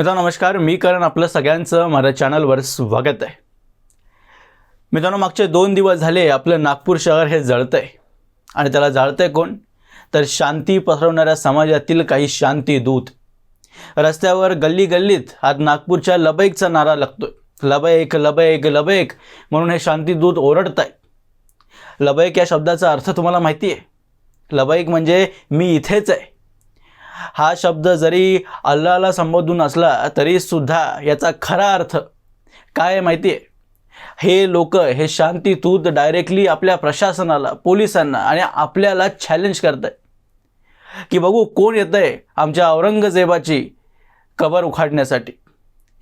मित्रांनो नमस्कार. मी करण आपलं सगळ्यांचं माझ्या चॅनलवर स्वागत आहे. मित्रांनो मागचे दोन दिवस झाले आपलं नागपूर शहर हे जळतं आहे आणि त्याला जाळतंय कोण? तर शांती पसरवणाऱ्या समाजातील काही शांती दूत. रस्त्यावर गल्ली गल्लीत आज नागपूरच्या लबैकचा नारा लागतोय. लबैक लबैक लबैक म्हणून हे शांती दूत ओरडत आहे लबैक या शब्दाचा अर्थ तुम्हाला माहिती आहे लबैक म्हणजे मी इथेच आहे. हा शब्द जरी अल्लाला संबोधून असला तरीसुद्धा याचा खरा अर्थ काय आहे माहिती आहे हे लोक हे शांतीतूत डायरेक्टली आपल्या प्रशासनाला पोलिसांना आणि आपल्याला चॅलेंज करत आहे की बघू कोण येतं आहे आमच्या औरंगजेबाची कबर उखाडण्यासाठी.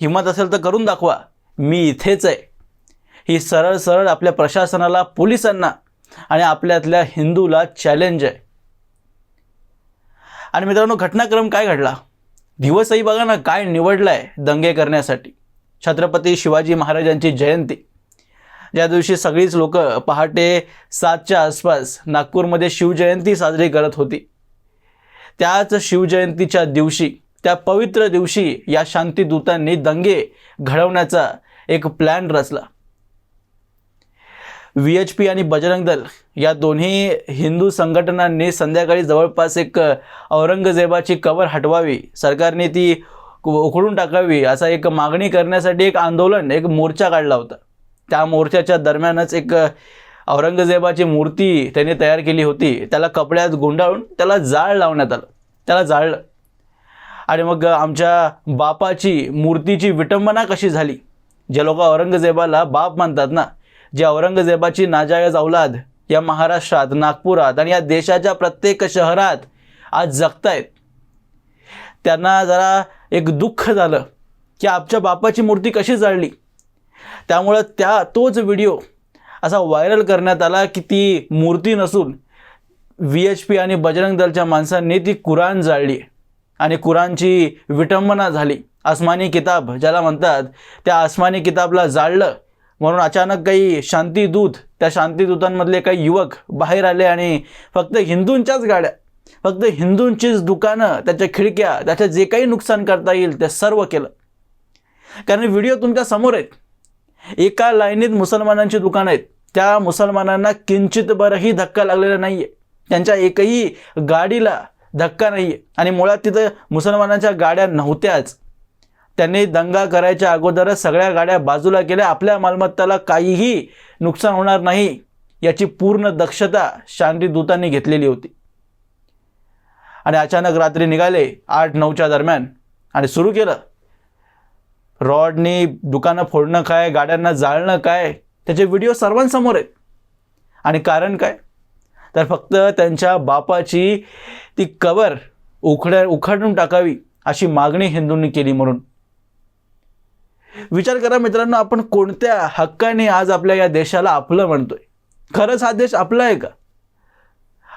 हिंमत असेल तर करून दाखवा. मी इथेच आहे. ही सरळ सरळ आपल्या प्रशासनाला पोलिसांना आणि आपल्यातल्या हिंदूला चॅलेंज आहे. आणि मित्रांनो घटनाक्रम काय घडला? दिवसही बघा ना काय निवडला आहे दंगे करण्यासाठी. छत्रपती शिवाजी महाराजांची जयंती. ज्या दिवशी सगळीच लोक पहाटे सातच्या आसपास नागपूरमध्ये शिवजयंती साजरी करत होती. त्याच शिवजयंतीच्या दिवशी त्या पवित्र दिवशी या शांतीदूतांनी दंगे घडवण्याचा एक प्लॅन रचला. व्ही एच पी आणि बजरंग दल या दोन्ही हिंदू संघटनांनी संध्याकाळी जवळपास एक औरंगजेबाची कबर हटवावी सरकारने ती उखडून टाकावी असा एक मागणी करण्यासाठी एक आंदोलन एक मोर्चा काढला होता. त्या मोर्चाच्या दरम्यानच एक औरंगजेबाची मूर्ती त्याने तयार केली होती. त्याला कपड्यात गुंडाळून त्याला जाळ लावण्यात आलं. त्याला जाळलं. आणि मग आमच्या बापाची मूर्तीची विटंबना कशी झाली? जे लोक औरंगजेबाला बाप मानतात ना जे औरंगजेबाची नाजायज औलाद या महाराष्ट्रात नागपुरात आणि या देशाच्या प्रत्येक शहरात आज जगतायत. त्यांना जरा एक दुःख झालं की आमच्या बापाची मूर्ती कशी जाळली. त्यामुळं त्या तोच व्हिडिओ असा व्हायरल करण्यात आला की ती मूर्ती नसून व्ही एच पी आणि बजरंग दलच्या माणसांनी ती कुराण जाळली आणि कुराणची विटंबना झाली. आसमानी किताब ज्याला म्हणतात त्या आसमानी किताबला जाळलं म्हणून अचानक काही शांतीदूत त्या शांतीदूतांमधले काही युवक बाहेर आले आणि फक्त हिंदूंच्याच गाड्या फक्त हिंदूंचीच दुकानं त्याच्या खिडक्या त्याचं जे काही नुकसान करता येईल ते सर्व केलं. कारण व्हिडिओ तुमच्यासमोर आहेत. एका लाईनीत मुसलमानांची दुकानं आहेत. त्या मुसलमानांना किंचित बरंही धक्का लागलेला नाही आहे त्यांच्या एकही गाडीला धक्का नाही आहे आणि मुळात तिथं मुसलमानांच्या गाड्या नव्हत्याच. त्यांनी दंगा करायच्या अगोदरच सगळ्या गाड्या बाजूला केल्या. आपल्या मालमत्ताला काहीही नुकसान होणार नाही याची पूर्ण दक्षता शांतीदूतांनी घेतलेली होती. आणि अचानक रात्री निघाले आठ नऊच्या दरम्यान आणि सुरू केलं. रॉडनी दुकानं फोडणं काय गाड्यांना जाळणं काय त्याचे व्हिडिओ सर्वांसमोर आहेत. आणि कारण काय? तर फक्त त्यांच्या बापाची ती कवर उखड्या उखाडून टाकावी अशी मागणी हिंदूंनी केली म्हणून. विचार करा मित्रांनो आपण कोणत्या हक्काने आज आपल्या या देशाला आपलं म्हणतोय? खरंच हा देश आपला आहे का?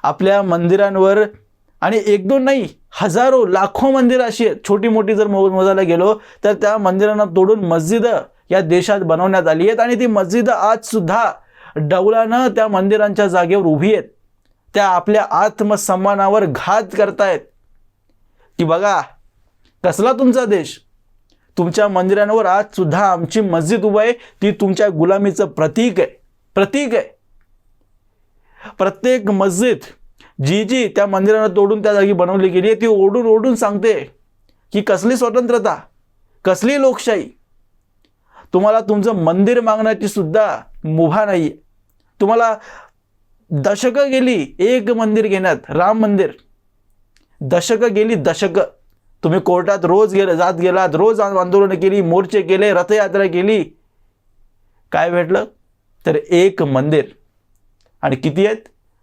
आपल्या मंदिरांवर आणि एक दोन नाही हजारो लाखो मंदिरं अशी आहेत. छोटी मोठी जर मोजायला गेलो तर त्या मंदिरांना तोडून मस्जिदं या देशात बनवण्यात आली आहेत. आणि ती मस्जिदं आजसुद्धा डवळानं त्या मंदिरांच्या जागेवर उभी आहेत. त्या आपल्या आत्मसन्मानावर घात करतायत. की बघा कसला तुमचा देश? तुमच्या मंदिरांवर आज सुद्धा आमची मस्जिद उभं आहे. ती तुमच्या गुलामीचं प्रतीक आहे. प्रतीक आहे. प्रत्येक मस्जिद जी जी त्या मंदिरांना तोडून त्या जागी बनवली गेली आहे ती ओढून ओढून सांगते की कसली स्वतंत्रता कसली लोकशाही. तुम्हाला तुमचं मंदिर मागण्याची सुद्धा मुभा नाही आहे तुम्हाला दशकं गेली एक मंदिर घेण्यात राम मंदिर. दशकं गेली दशकं. तुम्ही कोर्टात रोज गेलं जात गेलात रोज आंदोलनं केली मोर्चे केले रथयात्रा केली. काय भेटलं? तर एक मंदिर. आणि किती आहेत?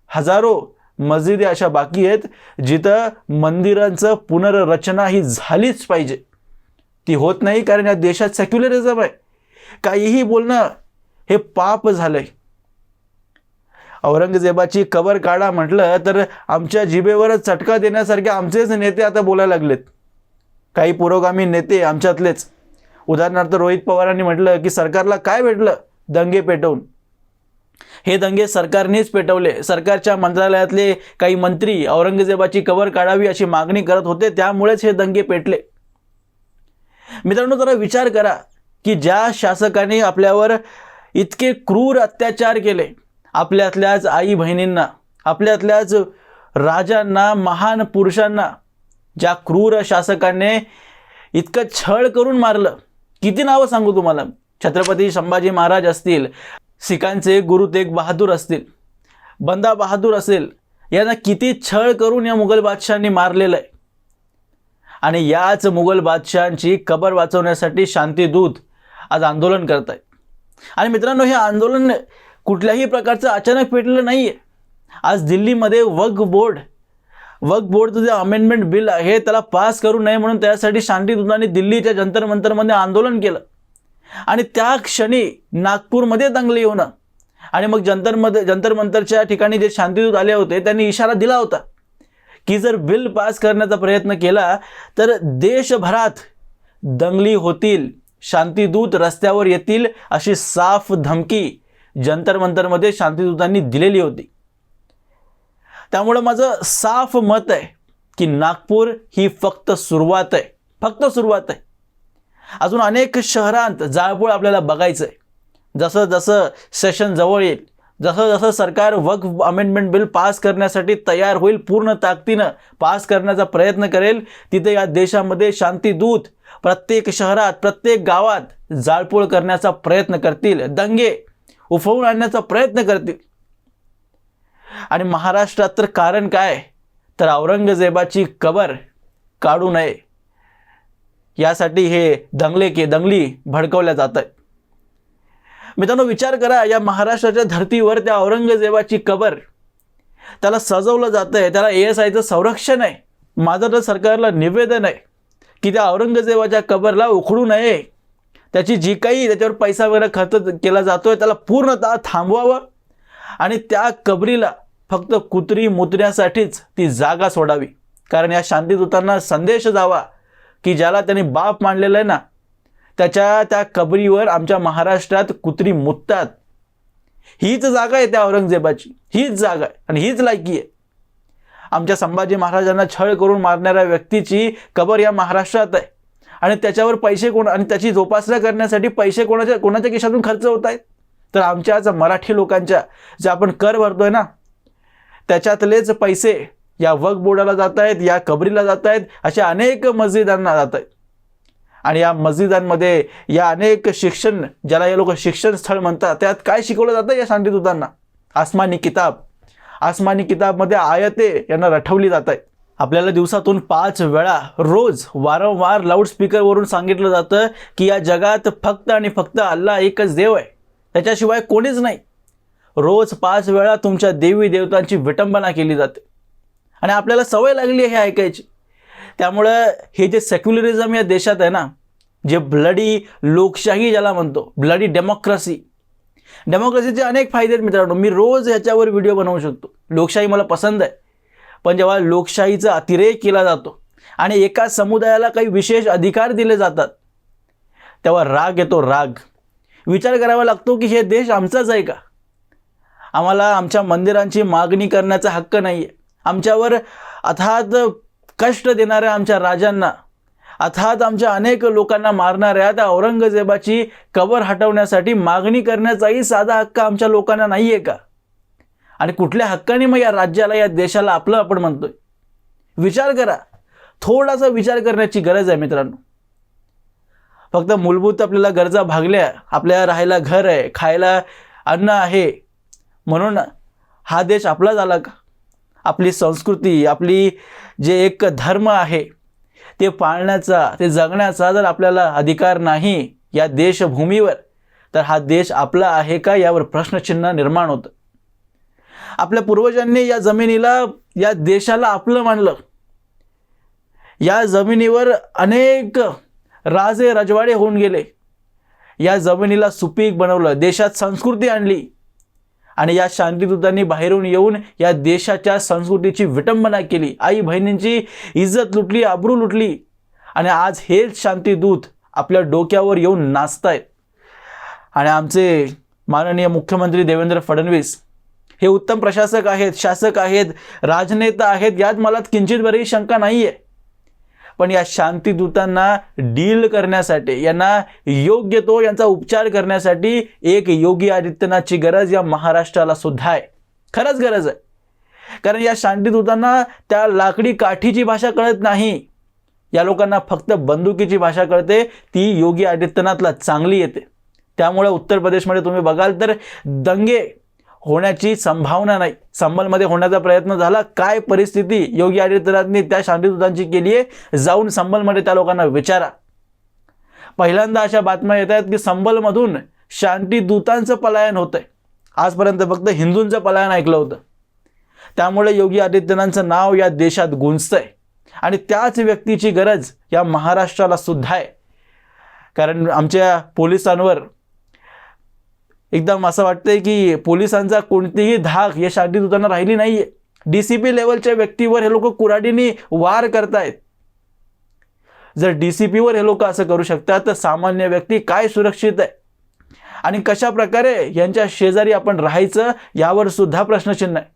हजारो मस्जिदी अशा बाकी आहेत जिथं मंदिरांचं पुनर्रचना ही झालीच पाहिजे. ती होत नाही कारण या देशात सेक्युलरिझम आहे. काहीही बोलणं हे पाप झालंय. औरंगजेबाची कबर काढा म्हटलं तर आमच्या जिभेवरच चटका देण्यासारखे आमचेच नेते आता बोलायला लागलेत. काही पुरोगामी नेते आमच्यातलेच. उदाहरणार्थ रोहित पवारांनी म्हटलं की सरकारला काय भेटलं? दंगे पेटवून. हे दंगे सरकारनेच पेटवले. सरकारच्या मंत्रालयातले काही मंत्री औरंगजेबाची कबर काढावी अशी मागणी करत होते त्यामुळेच हे दंगे पेटले. मित्रांनो जरा विचार करा की ज्या शासकाने आपल्यावर इतके क्रूर अत्याचार केले आपल्यातल्याच आई बहिणींना आपल्यातल्याच राजांना महान पुरुषांना ज्या क्रूर शासकाने इतकं छळ करून मारलं. किती नावं सांगू तुम्हाला? छत्रपती संभाजी महाराज असतील सिखांचे गुरु तेग बहादूर असतील बंदा बहादूर असेल यांना किती छळ करून या मुघल बादशहांनी मारलेलं आहे आणि याच मुघल बादशहांची कबर वाचवण्यासाठी शांतीदूत आज आंदोलन करत आहेत आणि मित्रांनो हे आंदोलन कुठल्याही प्रकारचं अचानक पेटलेलं नाही आहे आज दिल्लीमध्ये वग बोर्ड वक्फ बोर्डचं जे अमेंडमेंट बिल आहे त्याला पास करू नये म्हणून त्यासाठी शांतीदूतांनी दिल्लीच्या जंतर मंतरमध्ये आंदोलन केलं. आणि त्या क्षणी नागपूरमध्ये दंगली होणं. आणि मग जंतरमध्ये जंतर मंतरच्या ठिकाणी जे शांतीदूत आले होते त्यांनी इशारा दिला होता की जर बिल पास करण्याचा प्रयत्न केला तर देशभरात दंगली होतील शांतीदूत रस्त्यावर येतील अशी साफ धमकी जंतर मंतरमध्ये शांतीदूतांनी दिलेली होती. त्यामुळं माझं साफ मत आहे की नागपूर ही फक्त सुरुवात आहे. फक्त सुरुवात आहे. अजून अनेक शहरांत जाळपोळ आपल्याला बघायचं आहे जसं जसं सेशन जवळ येईल जसं जसं सरकार वक्फ अमेंडमेंट बिल पास करण्यासाठी तयार होईल पूर्ण ताकदीनं पास करण्याचा प्रयत्न करेल तिथे या देशामध्ये शांतीदूत प्रत्येक शहरात प्रत्येक गावात जाळपोळ करण्याचा प्रयत्न करतील दंगे उफवून आणण्याचा प्रयत्न करतील. आणि महाराष्ट्रात तर कारण काय? तर औरंगजेबाची कबर काढू नये. यासाठी हे दंगले के दंगली भडकवल्या जात आहे मित्रांनो विचार करा या महाराष्ट्राच्या धर्तीवर त्या औरंगजेबाची कबर त्याला सजवलं जातं आहे त्याला ए एस आयचं संरक्षण आहे. माझं तर सरकारला निवेदन आहे की त्या औरंगजेबाच्या कबरला उखडू नये. त्याची जी काही त्याच्यावर पैसा वगैरे खर्च केला जातोय त्याला पूर्णतः थांबवावं. आणि त्या कबरीला फक्त कुत्री मुतण्यासाठीच ती जागा सोडावी. कारण या शांतीदूतांना संदेश जावा की ज्याला त्यांनी बाप मांडलेलं आहे ना त्याच्या त्या कबरीवर आमच्या महाराष्ट्रात कुत्री मुततात. हीच जागा आहे त्या औरंगजेबाची. हीच जागा आहे आणि हीच लायकी आहे. आमच्या संभाजी महाराजांना छळ करून मारणाऱ्या व्यक्तीची कबर या महाराष्ट्रात आहे. आणि त्याच्यावर पैसे कोण आणि त्याची जोपासना करण्यासाठी पैसे कोणाच्या कोणाच्या खिशातून खर्च होत आहेत? तर आमच्याच मराठी लोकांच्या जे आपण कर भरतोय ना त्याच्यातलेच पैसे या वक बोर्डाला जात आहेत या कबरीला जात आहेत अशा अनेक मस्जिदांना जात आहेत आणि या मस्जिदांमध्ये या अनेक शिक्षण ज्याला हे लोक शिक्षण स्थळ म्हणतात त्यात काय शिकवलं जातं या शांतीदूतांना? आसमानी किताब. आसमानी किताबमध्ये आयते यांना रठवली जात आहे आपल्याला दिवसातून पाच वेळा रोज वारंवार लाऊडस्पीकरवरून सांगितलं जातं की या जगात फक्त आणि फक्त अल्ला एकच देव आहे. त्याच्याशिवाय कोणीच नाही. रोज पाच वेळा तुमच्या देवी देवतांची विटंबना केली जाते. आणि आपल्याला सवय लागली आहे हे ऐकायची. त्यामुळं हे जे सेक्युलरिझम या देशात आहे ना जे ब्लडी लोकशाही ज्याला म्हणतो ब्लडी डेमोक्रेसी. डेमोक्रेसीचे अनेक फायदे आहेत मित्रांनो. मी रोज ह्याच्यावर व्हिडिओ बनवू शकतो. लोकशाही मला पसंत आहे. पण जेव्हा लोकशाहीचा अतिरेक केला जातो आणि एका समुदायाला काही विशेष अधिकार दिले जातात तेव्हा राग येतो राग. विचार करावा लागतो की हे देश आमचाच आहे का? आम्हाला आमच्या मंदिरांची मागणी करण्याचा हक्क नाही आहे आमच्यावर अथात कष्ट देणाऱ्या आमच्या राजांना अर्थात आमच्या अनेक लोकांना मारणाऱ्या त्या औरंगजेबाची कबर हटवण्यासाठी मागणी करण्याचाही साधा हक्क आमच्या लोकांना नाही आहे का? आणि कुठल्या हक्काने मग या राज्याला या देशाला आपलं आपण म्हणतोय? विचार करा. थोडासा विचार करण्याची गरज आहे मित्रांनो. फक्त मूलभूत आपल्याला गरजा भागल्या आपल्या राहायला घर आहे खायला अन्न आहे. म्हणून हा देश आपला झाला का? आपली संस्कृती आपली जे एक धर्म आहे ते पाळण्याचा ते जगण्याचा जर आपल्याला अधिकार नाही या देशभूमीवर तर हा देश आपला आहे का यावर प्रश्नचिन्ह निर्माण होतं. आपल्या पूर्वजांनी या जमिनीला या देशाला आपलं मानलं. या जमिनीवर अनेक राजे रजवाडे होऊन गेले. या जमिनीला सुपीक बनवलं देशात संस्कृती आणली. आणि या शांतीदूतांनी बाहेरून येऊन या देशाच्या संस्कृतीची विटंबना केली. आई बहिणींची इज्जत लुटली आबरू लुटली. आणि आज हेच शांतीदूत आपल्या डोक्यावर येऊन नाचतायत. आणि आमचे माननीय मुख्यमंत्री देवेंद्र फडणवीस हे उत्तम प्रशासक आहेत शासक आहेत राजनेता आहेत यात मला किंचित बरी शंका नाही आहे पण या शांतीदूतांना डील करण्यासाठी यांना योग्य तो यांचा उपचार करण्यासाठी एक योगी आदित्यनाथची गरज या महाराष्ट्राला सुद्धा आहे. खरंच गरज आहे. कारण या शांतीदूतांना त्या लाकडी काठीची भाषा कळत नाही. या लोकांना फक्त बंदुकीची भाषा कळते ती योगी आदित्यनाथला चांगली येते. त्यामुळे उत्तर प्रदेशमध्ये तुम्ही बघाल तर दंगे होण्याची संभावना नाही. संबलमध्ये होण्याचा प्रयत्न झाला. काय परिस्थिती? योगी आदित्यनाथनी त्या शांतीदूतांची केली आहे. जाऊन संबलमध्ये त्या लोकांना विचारा. पहिल्यांदा अशा बातम्या येत आहेत की संबलमधून शांतीदूतांचं पलायन होतंय. आजपर्यंत फक्त हिंदूंचं पलायन ऐकलं होतं. त्यामुळे योगी आदित्यनाथचं नाव या देशात गुंजतंय. आणि त्याच व्यक्तीची गरज या महाराष्ट्राला सुद्धा आहे. कारण आमच्या पोलिसांवर एकदम असं वाटतंय की पोलिसांचा कोणतीही धाक या शांतीदूतांना राहिली नाहीये. डी सी पी लेवलच्या व्यक्तीवर हे लोक कुऱ्हाडीने वार करतायत. जर डी सी पीवर हे लोक असं करू शकतात तर सामान्य व्यक्ती काय सुरक्षित आहे? आणि कशा प्रकारे यांच्या शेजारी आपण राहायचं यावर सुद्धा प्रश्नचिन्ह आहे.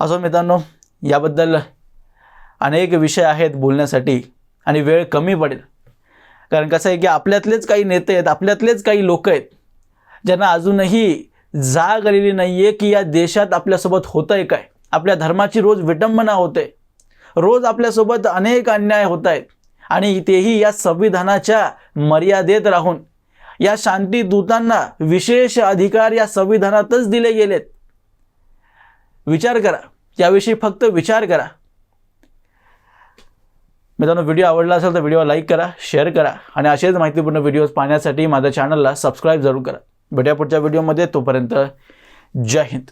असो मित्रांनो याबद्दल अनेक विषय आहेत बोलण्यासाठी आणि वेळ कमी पडेल. कारण कसं आहे की आपल्यातलेच काही नेते आहेत आपल्यातलेच काही लोक आहेत ज्यांना अजूनही जाग आलेली नाही आहे की या देशात आपल्यासोबत होतं आहे काय? आपल्या धर्माची रोज विटंबना होते. रोज आपल्यासोबत अनेक अन्याय होत आहेत आणि तेही या संविधानाच्या मर्यादेत राहून या शांतीदूतांना विशेष अधिकार या संविधानातच दिले गेलेत. विचार करा. याविषयी फक्त विचार करा. मित्रांनो व्हिडिओ आवडला असेल तर व्हिडिओ लाईक करा शेअर करा आणि असेच माहितीपूर्ण व्हिडिओज पाहण्यासाठी माझ्या चॅनलला सबस्क्राईब जरूर करा. भेट्या पुढच्या व्हिडिओमध्ये तोपर्यंत जय हिंद.